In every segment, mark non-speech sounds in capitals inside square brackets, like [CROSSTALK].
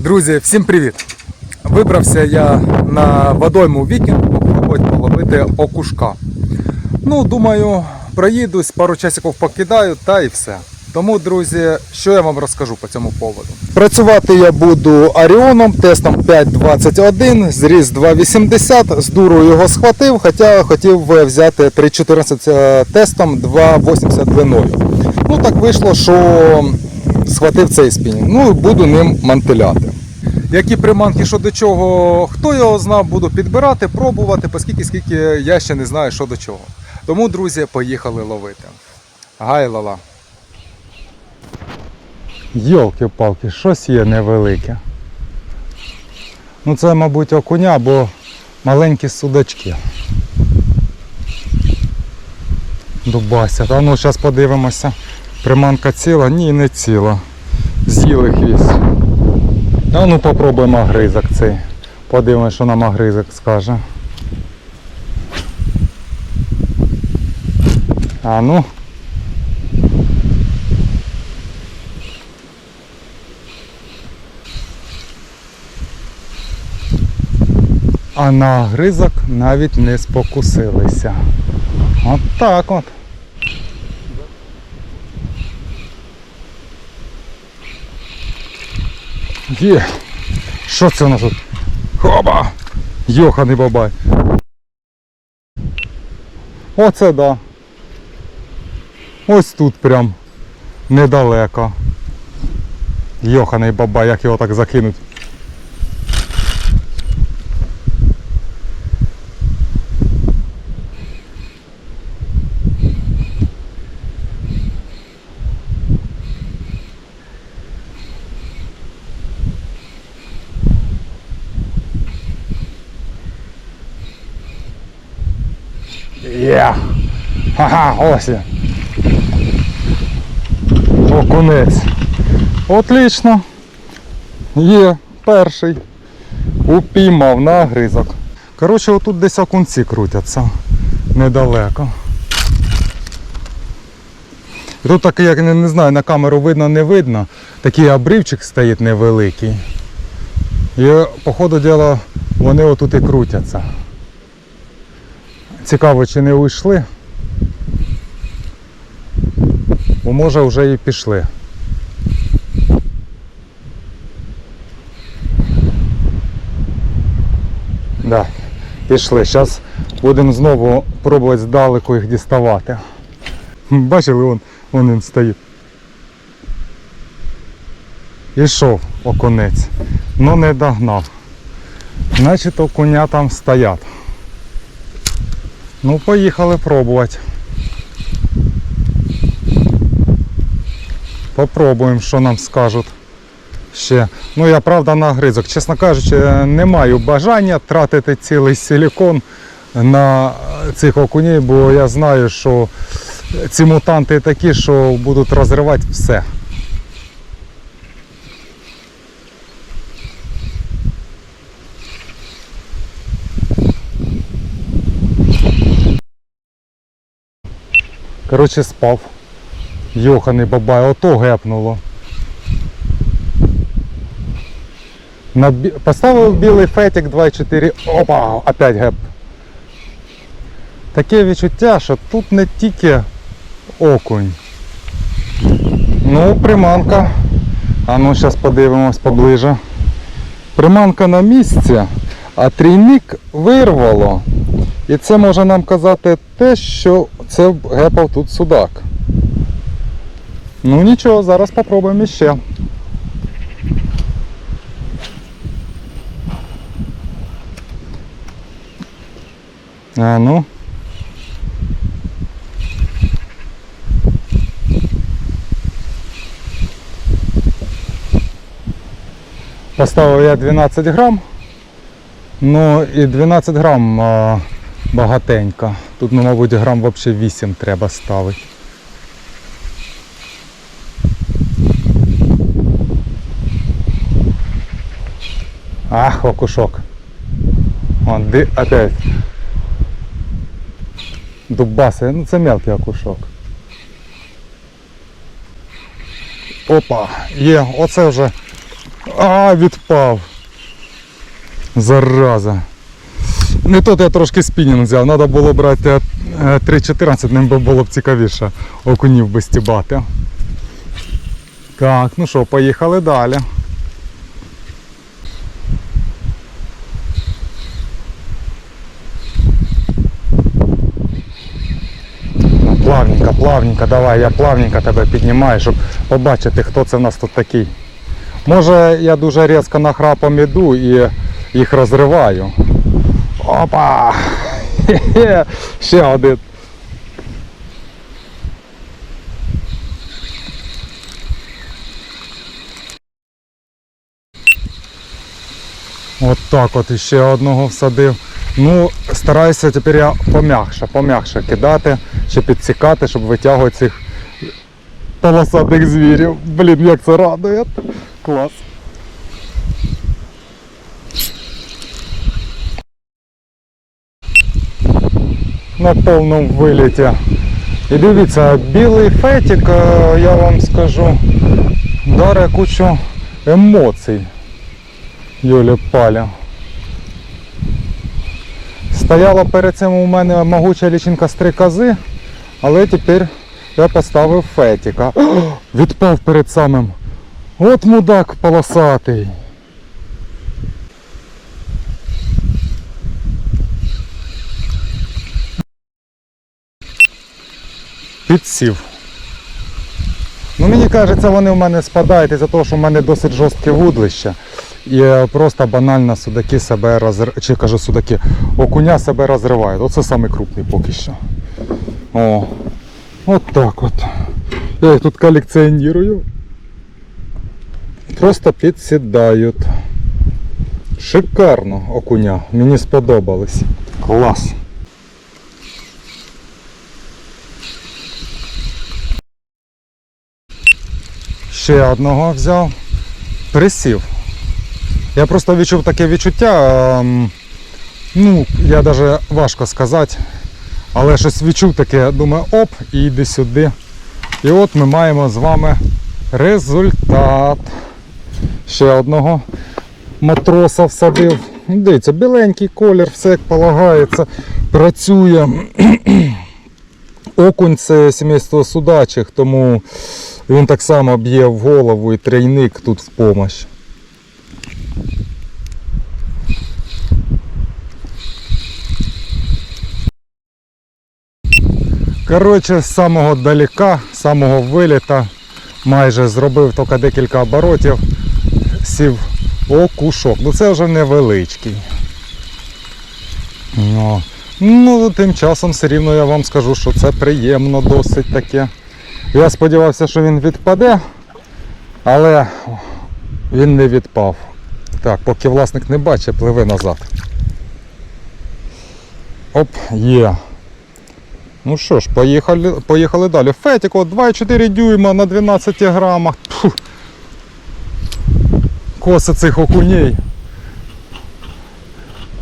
Друзі, всім привіт! Вибрався я на водойму вікінг попробувати половити окушка. Ну, думаю, проїдусь, пару часиків покидаю та і все. Тому, друзі, що я вам розкажу по цьому поводу. Працювати я буду Оріоном, тестом 5.21, зріс 2.80, з дуру його схватив, хоча хотів взяти 3.14 тестом 2.80 длиною. Ну так вийшло, що схватив цей спінінг. Ну і буду ним мантиляти. Які приманки, що до чого, хто його знав, буду підбирати, пробувати, оскільки скільки я ще не знаю, що до чого. Тому, друзі, поїхали ловити. Гайлала. Йолки-палки, щось є невелике. Ну це, мабуть, окуня, бо маленькі судачки. Дубасять. А ну зараз подивимося. Приманка ціла? Ні, не ціла. З'їли хвіст. А ну попробуємо агризок цей. Подивимось, що нам агризок скаже. А ну. А на агризок навіть не спокусилися. От так от. Є. Що це у нас тут? Хоба! Йоханий бабай. Оце да. Ось тут прям недалеко. Йоханий бабай, як його так закинуть. Є. Ага, ось він. Окунець. Отлично. Є, перший. Упіймав на гризок. Коротше, отут десь окунці крутяться. Недалеко. І тут такий, як не, не знаю, на камеру видно, не видно. Такий обривчик стоїть невеликий. І по ходу діла вони отут і крутяться. Цікаво, чи не уйшли. Бо може вже і пішли. Да, пішли. Зараз будемо знову пробувати здалеку їх діставати. Бачили, вон, вон він стоїть. Ішов окунець, але не догнав. Значить окуня там стоять. Ну, поїхали пробувати. Попробуємо, що нам скажуть ще. Ну я правда на гризок. Чесно кажучи, не маю бажання тратити цілий силікон на цих окунів, бо я знаю, що ці мутанти такі, що будуть розривати все. Коротше, спав. Йоханий бабай, ото гепнуло. На бі... Поставив білий фетик 2.4. Опа! Опять геп. Таке відчуття, що тут не тільки окунь. Ну, приманка. А ну зараз подивимось поближе. Приманка на місці, а трійник вирвало. І це може нам казати те, що це гепав тут судак. Ну нічого, зараз попробуємо ще. А ну. Поставив я 12 грам. Ну і 12 грам а, багатенько. Тут, ну, мабуть, грам взагалі 8 треба ставити. Ах, окушок. Вон, ди, опять. Дубаси, ну це мелкий окушок. Опа, є, оце вже А, відпав. Зараза. Не тут я трошки спінінг взяв, треба було брати е, 3.14, ним би було б цікавіше окунів би стібати. Так, ну що, поїхали далі. Плавненько, плавненько, давай, я плавненько тебе піднімаю, щоб побачити, хто це в нас тут такий. Може я дуже різко нахрапом іду і їх розриваю. Опа! Ще один. От так от іще одного всадив. Ну, стараюся тепер я пом'якше, пом'якше кидати, чи підсікати, щоб витягувати цих полосатих звірів. Блін, як це радує. Клас. На повному виліті. І дивіться, білий фетик, е, я вам скажу, даре кучу емоцій. Юлі Паля. Стояла перед цим у мене могуча лічинка стрикози, але тепер я поставив фетіка. О, [GASPS] відпав перед самим. От мудак полосатий. Підсів. Ну мені кажеться, вони в мене спадають із-за того, що в мене досить жорстке вудлище. І е, просто банально судаки себе розривають, чи кажу судаки, окуня себе розривають. Оце саме крупний поки що. О, от так от. Я їх тут колекціоную. Просто підсідають. Шикарно окуня. Мені сподобались. Клас. Ще одного взяв. Присів. Я просто відчув таке відчуття. Ну, я навіть важко сказати. Але щось відчув таке, думаю, оп, і йди сюди. І от ми маємо з вами результат. Ще одного матроса всадив. Дивіться, біленький колір, все як полагається, працює. [CLEARS THROAT] Окунь це сімейство судачих, тому він так само б'є в голову і трійник тут в помощь. Коротше, з самого далека, з самого виліта, майже зробив тільки декілька оборотів, сів окушок. Ну це вже невеличкий. Ну, ну, тим часом все рівно я вам скажу, що це приємно досить таке. Я сподівався, що він відпаде, але він не відпав. Так, поки власник не бачить, пливе назад. Оп, є. Ну що ж, поїхали, поїхали далі. Фетик, от 2,4 дюйма на 12 грамах. Пфу. Коси цих окуней.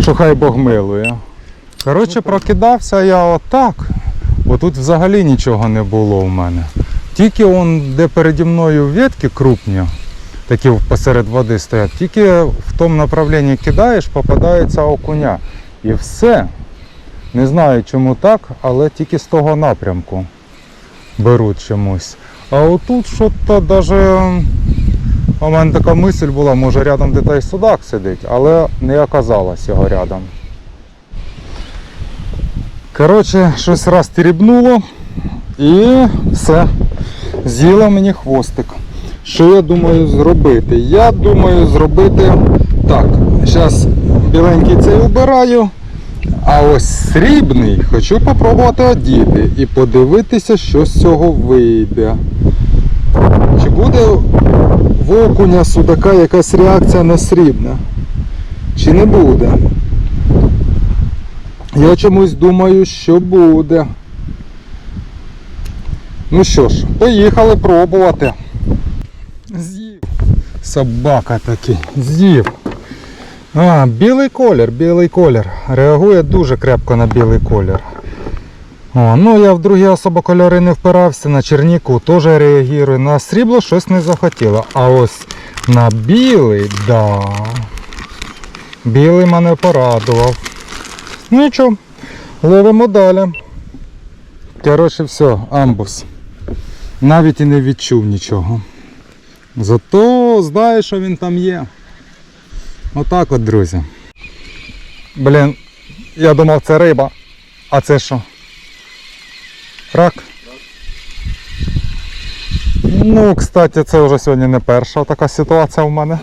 Що хай Бог милує. Коротше, прокидався я отак. Бо тут взагалі нічого не було в мене. Тільки он, де переді мною ветки крупні, такі посеред води стоять, тільки в тому направленні кидаєш, попадається окуня. І все. Не знаю чому так, але тільки з того напрямку беруть чомусь. А отут що-то даже. У мене така мисль була, може рядом десь судак сидить, але не оказалось його рядом. Коротше, щось раз тірібнуло і все. З'їла мені хвостик. Що я думаю зробити? Я думаю зробити так. Зараз біленький цей убираю. А ось срібний хочу попробувати одіти і подивитися, що з цього вийде. Чи буде в окуня судака якась реакція на срібне? Чи не буде? Я чомусь думаю, що буде. Ну що ж, поїхали пробувати. З'їв. Собака такий. З'їв. А, білий колір, білий колір. Реагує дуже крепко на білий колір. О, ну я в другі особо кольори не впирався, на черніку теж реагує. На срібло щось не захотіло. А ось На білий, да. Білий мене порадував. Ну нічого, ловимо далі. Коротше, все, амбус. Навіть і не відчув нічого. Зато знаю, що він там є. Отак от, друзі. Блін, я думав це риба. А це що? Рак? Ну, кстати, це вже сьогодні не перша така ситуація в мене.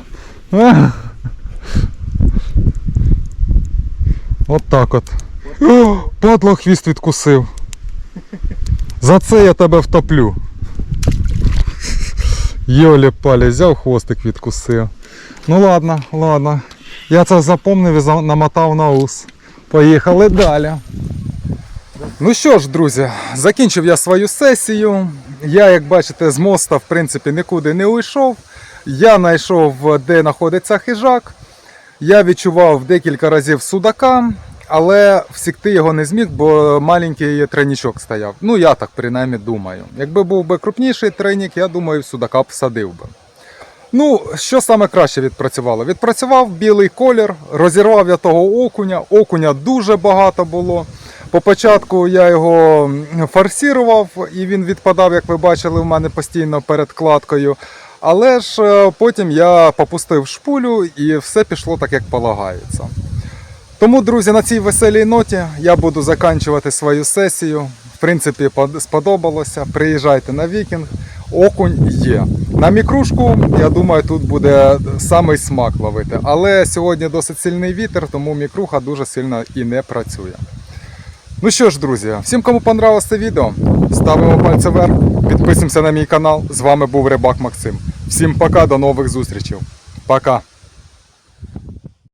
От так от. О, Падло хвіст відкусив. За це я тебе втоплю. Йолі палі, взяв хвостик відкусив. Ну ладно, ладно. Я це запомнив і намотав на ус. Поїхали далі. Ну що ж, друзі, закінчив я свою сесію. Я, як бачите, з моста в принципі нікуди не уйшов. Я знайшов, де знаходиться хижак. Я відчував декілька разів судака, але всікти його не зміг, бо маленький тройнічок стояв. Ну, я так принаймні думаю. Якби був би крупніший тройник, я думаю, судака б садив би. Ну, що саме краще відпрацювало? Відпрацював білий колір, розірвав я того окуня. Окуня дуже багато було. По початку я його м, форсірував і він відпадав, як ви бачили, у мене постійно перед кладкою. Але ж е, потім я попустив шпулю і все пішло так, як полагається. Тому, друзі, на цій веселій ноті я буду закінчувати свою сесію. В принципі, сподобалося. Приїжджайте на вікінг. Окунь є. На мікрушку, я думаю, тут буде самий смак ловити. Але сьогодні досить сильний вітер, тому мікруха дуже сильно і не працює. Ну що ж, друзі, всім, кому понравилось це відео, ставимо пальці вверх, підписуємося на мій канал. З вами був Рибак Максим. Всім пока, до нових зустрічей. Пока.